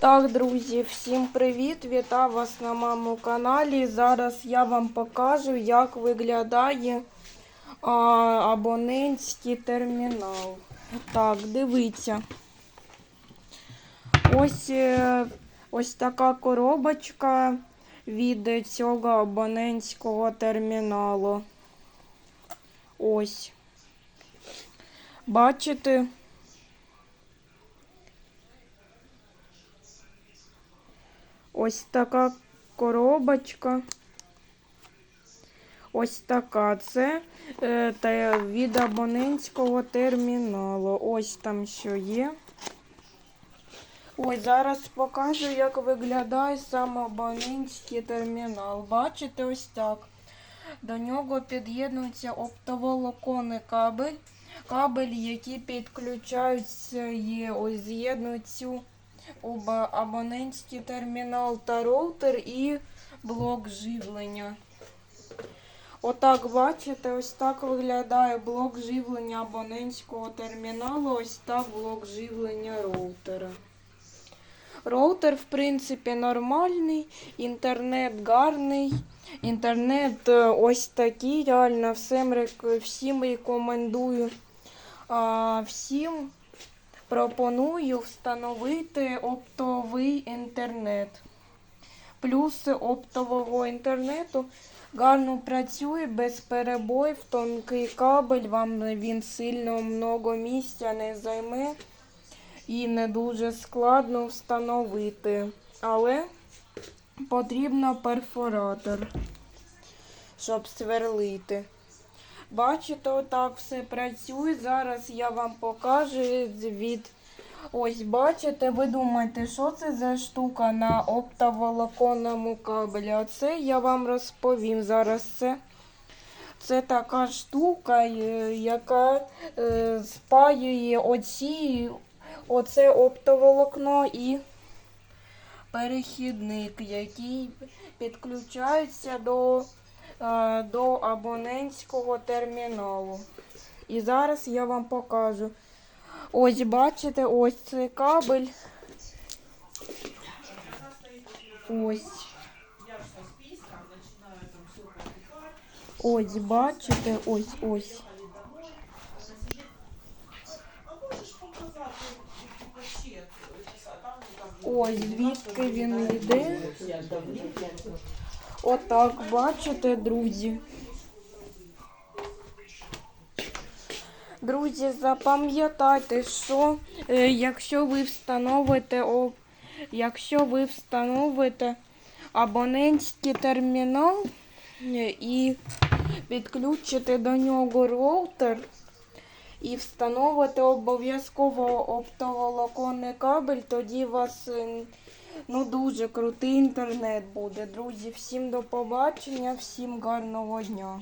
Так, друзі, всім привіт! Вітаю вас на моєму каналі. Зараз я вам покажу, як виглядає а, абонентський термінал. Так, дивіться. Ось, е, ось така коробочка від цього абонентського терміналу. Ось. Бачите? Ось така коробочка. Ось така. Це е, та, від абонентського терміналу. Ось там що є. Ось зараз покажу, як виглядає сам абонентський термінал. Бачите, ось так. До нього під'єднується оптоволоконний кабель. Кабель, які підключаються, є, ось з'єднують цю об абонентський термінал та роутер і блок живлення. Отак, бачите, ось так виглядає блок живлення абонентського терміналу, ось так блок живлення роутера. Роутер, в принципі, нормальний, інтернет гарний. Інтернет е, ось такий, реально всім, всім рекомендую. А, всім пропоную встановити оптовий інтернет. Плюси оптового інтернету гарно працює без перебоїв, тонкий кабель, вам він сильно много місця не займе і не дуже складно встановити. Але потрібно перфоратор, щоб сверлити. Бачите, отак все працює. Зараз я вам покажу від. Ось, бачите, ви думаєте, що це за штука на оптоволоконному кабелі? А це я вам розповім. Зараз це. Це така штука, е, яка е, спаює оці, оце оптоволокно і перехідник, який підключається до, до абонентського терміналу. І зараз я вам покажу. Ось бачите, ось цей кабель. Ось. Ось, бачите, ось, ось. Ось, звідки він йде. Отак, бачите, друзі. Друзі, запам'ятайте, що е, якщо ви встановите якщо ви встановите абонентський термінал е, і підключите до нього роутер і встановите обов'язково оптоволоконний кабель, тоді у вас е, ну, дуже крутий інтернет буде. Друзі, всім до побачення, всім гарного дня.